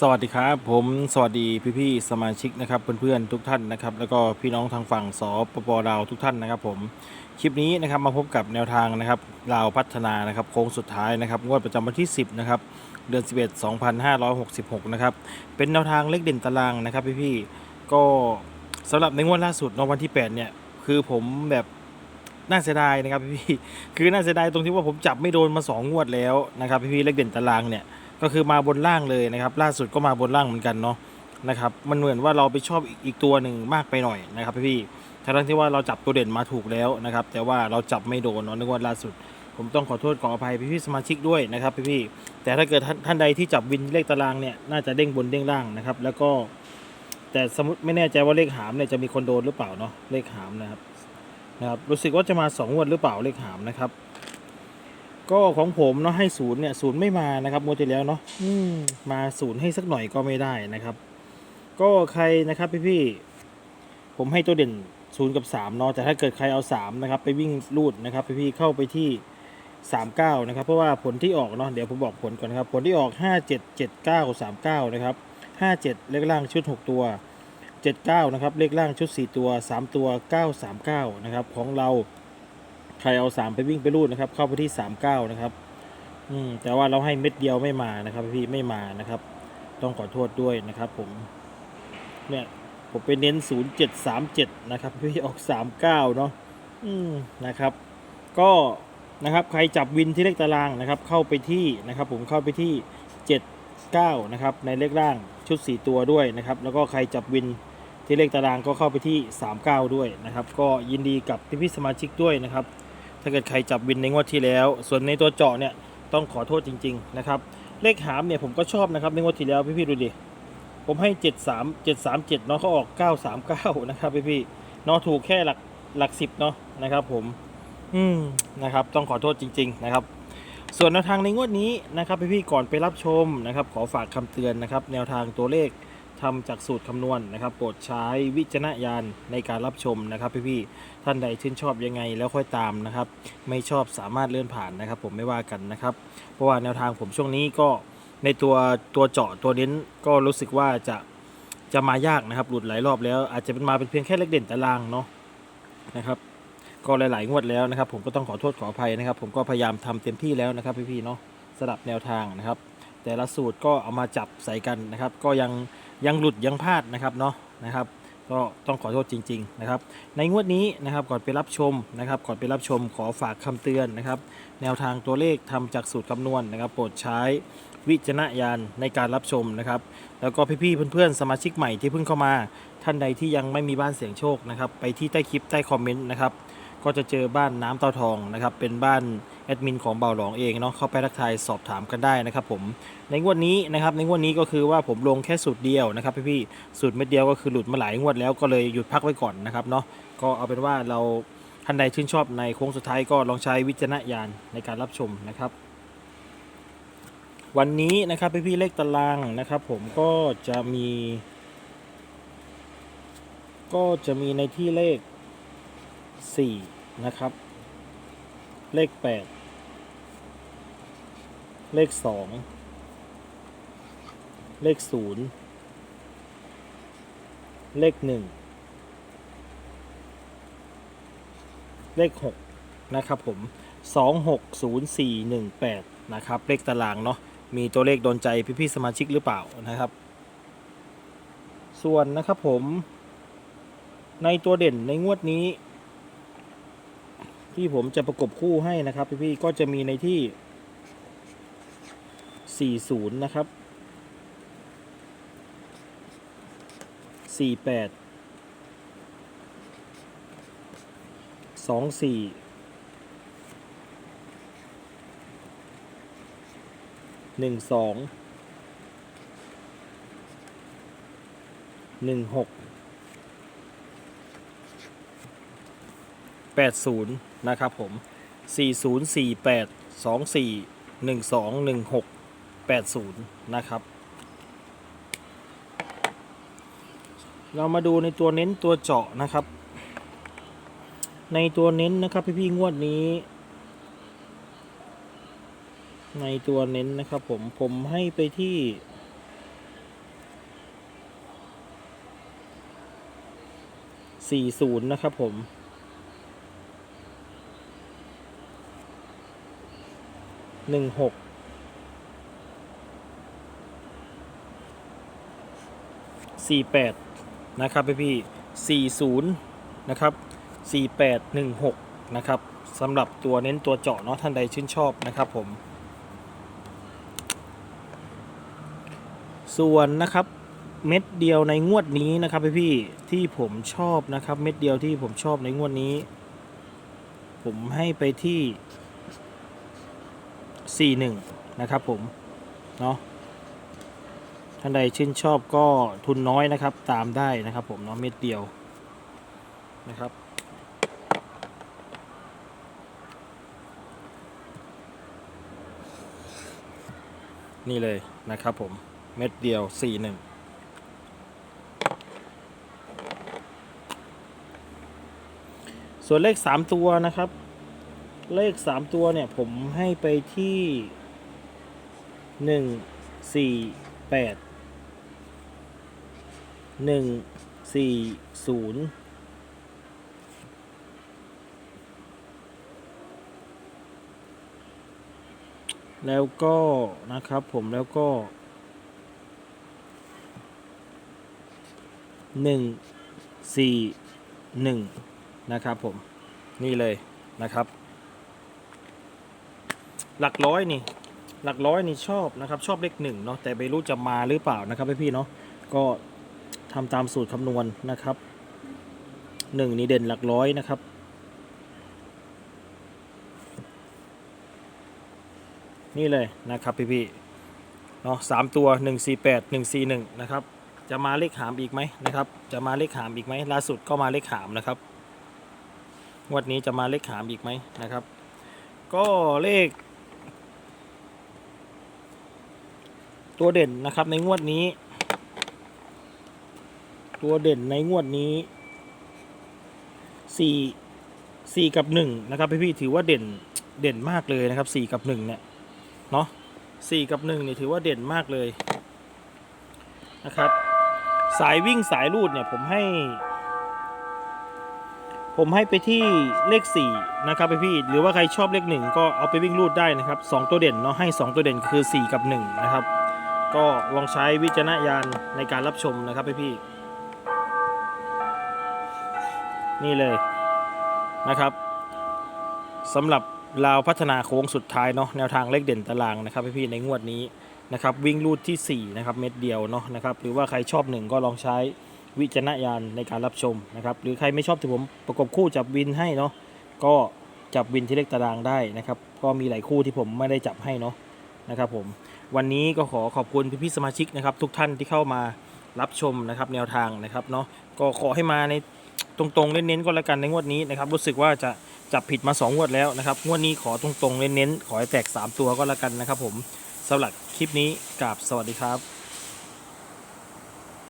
สวัสดีครับ ผมสวัสดีพี่ๆสมาชิกนะครับเพื่อนๆทุกท่านนะครับ แล้วก็พี่น้องทางฝั่งสปปลาวทุกท่านนะครับ ผมคลิปนี้นะครับมาพบกับแนวทางนะครับลาวพัฒนานะครับโค้งสุดท้ายนะครับงวดประจำวันที่ 10นะครับเดือน 11 2566นะครับเป็นแนวทางเลขเด่นตารางนะครับ พี่ๆก็สำหรับในงวดล่าสุดเนวันที่ 8 เนี่ย คือผมแบบน่าเสียดายนะครับพี่ๆคือน่าเสียดายตรงที่ว่าผมจับไม่โดนมาสองงวดแล้วนะครับ พี่ๆเลขเด่นตารางเนี่ย ก็คือมาบนล่างเลยนะครับ ล่าสุดก็มาบนล่างเหมือนกันเนาะนะครับ มันเหมือนว่าเราไปชอบอีกตัวหนึ่งมากไปหน่อยนะครับพี่ทั้งที่ว่าเราจับตัวเด่นมาถูกแล้วนะครับ แต่ว่าเราจับไม่โดนเนาะในงวดล่าสุด ผมต้องขอโทษขออภัยพี่ๆสมาชิกด้วยนะครับพี่ๆแต่ถ้าเกิดท่านใดที่จับวินเลขตารางเนี่ยน่าจะเด้งบนเด้งล่างนะครับ แล้วก็แต่สมมติไม่แน่ใจว่าเลขหามเนี่ยจะมีคนโดนหรือเปล่าเนาะเลขหามนะครับนะครับรู้สึกว่าจะมาสองงวดหรือเปล่าเลขหามนะครับ ก็ของผมเนาะให้ศูนย์เนี่ยศูนย์ไม่มานะครับงวดที่แล้วเนาะอืมมาศูนย์ให้สักหน่อยก็ไม่ได้นะครับ ก็ใครนะครับพี่ๆผมให้ตัวเด่นศูนย์กับสามเนาะแต่ถ้าเกิดใครเอาสามนะครับ ไปวิ่งรูดนะครับ พี่ๆเข้าไปที่สามเก้านะครับเพราะว่าผลที่ออกเนาะเดี๋ยวผมบอกผลก่อนนะครับ ผลที่ออกห้าเจ็ดเจ็ดเก้าสามเก้านะครับห้าเจ็ดเลขล่างชุดหกตัวเจ็ดเก้านะครับเลขล่างชุดสี่ตัวสามตัวเก้าสามเก้านะครับของเราใครเอาสามไปวิ่งไปรูดนะครับ เข้าไปที่สามเก้านะครับ อืมแต่ว่าเราให้เม็ดเดียวไม่มานะครับพี่ไม่มานะครับ ต้องขอโทษด้วยนะครับ ผม เนี่ยผมไปเน้นศูนย์เจ็ดสามเจ็ดนะครับพี่ออกสามเก้าเนาะอืมนะครับ ก็นะครับใครจับวินที่เลขตารางนะครับ เข้าไปที่นะครับ ผมเข้าไปที่เจ็ดเก้านะครับในเลขล่างชุดสี่ตัวด้วยนะครับ แล้วก็ใครจับวินที่เลขตารางก็เข้าไปที่ 39 ด้วยนะครับ ก็ยินดีกับพี่ๆสมาชิกด้วยนะครับ ถ้าเกิดใครจับวินในงวดที่แล้ว ส่วนในตัวเจาะเนี่ยต้องขอโทษจริง ๆ นะครับ เลขหามเนี่ยผมก็ชอบนะครับในงวดที่แล้วพี่ๆดูดิผมให้ 73 737เนาะเขาออก 939 นะครับพี่ๆเนาะถูกแค่หลักหลักสิบเนาะนะครับ ผม อืมนะครับ ต้องขอโทษจริง ๆ นะครับ ส่วนแนวทางในงวดนี้นะครับพี่ๆก่อนไปรับชมนะครับ ขอฝากคำเตือนนะครับ แนวทางตัวเลข ทำจากสูตรคำนวณนะครับ โปรดใช้วิจารณญาณในการรับชมนะครับพี่ๆท่านใดชื่นชอบยังไงแล้วค่อยตามนะครับ ไม่ชอบสามารถเลื่อนผ่านนะครับ ผมไม่ว่ากันนะครับ เพราะว่าแนวทางผมช่วงนี้ก็ในตัวตัวเจาะตัวเน้นก็รู้สึกว่าจะจะมายากนะครับ หลุดหลายรอบแล้ว อาจจะเป็นมาเป็นเพียงแค่เลขเด่นตารางเนาะนะครับ ก็หลายๆงวดแล้วนะครับ ผมก็ต้องขอโทษขออภัยนะครับ ผมก็พยายามทำเต็มที่แล้วนะครับ พี่ๆเนาะสลับแนวทางนะครับ แต่ละสูตรก็เอามาจับใส่กันนะครับ ก็ยัง ยังหลุดยังพลาดนะครับเนาะนะครับก็ต้องขอโทษจริงๆนะครับในงวดนี้นะครับก่อนไปรับชมนะครับก่อนไปรับชมขอฝากคำเตือนนะครับ แนวทางตัวเลขทำจากสูตรคำนวณนะครับ โปรดใช้วิจารณญาณในการรับชมนะครับ แล้วก็พี่ๆเพื่อนๆสมาชิกใหม่ที่เพิ่งเข้ามา ท่านใดที่ยังไม่มีบ้านเสียงโชคนะครับ ไปที่ใต้คลิปใต้คอมเมนต์นะครับก็จะเจอบ้านน้ำเตาทองนะครับ เป็นบ้าน แอดมินของเบาหลองเองเนาะเข้าไปทักทายสอบถามกันได้นะครับผมในงวดนี้นะครับในงวดนี้ก็คือว่าผมลงแค่สูตรเดียวนะครับพี่ๆสูตรเม็ดเดียวก็คือหลุดมาหลายงวดแล้วก็เลยหยุดพักไว้ก่อนนะครับเนาะก็เอาเป็นว่าเราท่านใดชื่นชอบในโค้งสุดท้ายก็ลองใช้วิจารณญาณในการรับชมนะครับ วันนี้นะครับพี่ๆเลขตารางนะครับ ผมก็จะมี ก็จะมีในที่เลข4นะครับ เลข8เลข2เลข0เลข1เลข6นะครับผม260418นะครับ เลขตารางเนาะมีตัวเลขโดนใจพี่ๆสมาชิกหรือเปล่านะครับ ส่วนนะครับผมในตัวเด่นในงวดนี้ ที่ผมจะประกบคู่ให้นะครับพี่ๆก็จะมีในที่ 40 นะครับ 48 24 12 16 80น นะครับผม 4048 24 12 16 80 นะครับ เรามาดูในตัวเน้นตัวเจาะนะครับ ในตัวเน้นนะครับพี่พี่งวดนี้ ในตัวเน้นนะครับผมผมให้ไปที่40 นะครับผม หนึ่งหกสี่แปดนะครับพี่พี่สี่ศูนย์นะครับสี่แปดหนึ่งหกนะครับสำหรับตัวเน้นตัวเจาะเนาะท่านใดชื่นชอบนะครับผม ส่วนนะครับเม็ดเดียวในงวดนี้นะครับพี่พี่ที่ผมชอบนะครับเม็ดเดียวที่ผมชอบในงวดนี้ ผมให้ไปที่ 41 นะครับผม เนาะท่านใดชื่นชอบก็ทุนน้อยนะครับ ตามได้นะครับผมเนาะเม็ดเดียวนะครับนี่เลยนะครับผมเม็ดเดียว 41 ส่วนเลข 3 ตัวนะครับ เลข 3 ตัวเนี่ย ผมให้ไปที่ 1 4 8 1 4 0 แล้วก็นะครับผมแล้วก็หนึ่งสี่หนึ่งนะครับผม นี่เลยนะครับ หลักร้อยนี่ หลักร้อยนี่ชอบนะครับ ชอบเลขหนึ่งเนาะแต่ไม่รู้จะมาหรือเปล่านะครับพี่ๆเนาะก็ทำตามสูตรคำนวณนะครับหนึ่งนี่เด่นหลักร้อยนะครับนี่เลยนะครับพี่ๆเนาะสามตัวหนึ่งสี่แปดหนึ่งสี่หนึ่งนะครับ จะมาเลขหามอีกไหมนะครับ จะมาเลขหามอีกไหมล่าสุดก็มาเลขหามนะครับงวดนี้จะมาเลขหามอีกไหมนะครับ ก็เลข ตัวเด่นนะครับในงวดนี้ ตัวเด่นในงวดนี้สี่สี่กับหนึ่งนะครับพี่ๆถือว่าเด่นเด่นมากเลยนะครับสี่กับหนึ่งเนี่ยเนาะสี่กับหนึ่งนี่ถือว่าเด่นมากเลยนะครับ สายวิ่งสายรูดเนี่ยผมให้ ผมให้ไปที่เลข4นะครับพี่พี่หรือว่าใครชอบเลข1ก็เอาไปวิ่งรูดได้นะครับสองตัวเด่นเนาะให้2ตัวเด่นคือ4กับ1นะครับ ก็ลองใช้วิจารณญาณในการรับชมนะครับพี่พี่นี่เลยนะครับสำหรับลาวพัฒนาโค้งสุดท้ายเนาะแนวทางเลขเด่นตารางนะครับพี่พี่ในงวดนี้นะครับวิ่งรูดที่4นะครับเม็ดเดียวเนาะนะครับหรือว่าใครชอบหนึ่งก็ลองใช้วิจารณญาณในการรับชมนะครับหรือใครไม่ชอบที่ผมประกบคู่จับวินให้เนาะก็จับวินที่เลขตารางได้นะครับก็มีหลายคู่ที่ผมไม่ได้จับให้เนาะนะครับผม วันนี้ก็ขอขอบคุณพี่ๆสมาชิกนะครับทุกท่านที่เข้ามารับชมนะครับแนวทางนะครับเนาะก็ขอให้มาในตรงๆเน้นๆก็แล้วกันในงวดนี้นะครับรู้สึกว่าจะจับผิดมา 2 งวดแล้วนะครับงวดนี้ขอตรงๆเน้นๆขอให้แตก 3 ตัวก็แล้วกันนะครับผมสำหรับคลิปนี้กราบสวัสดีครับ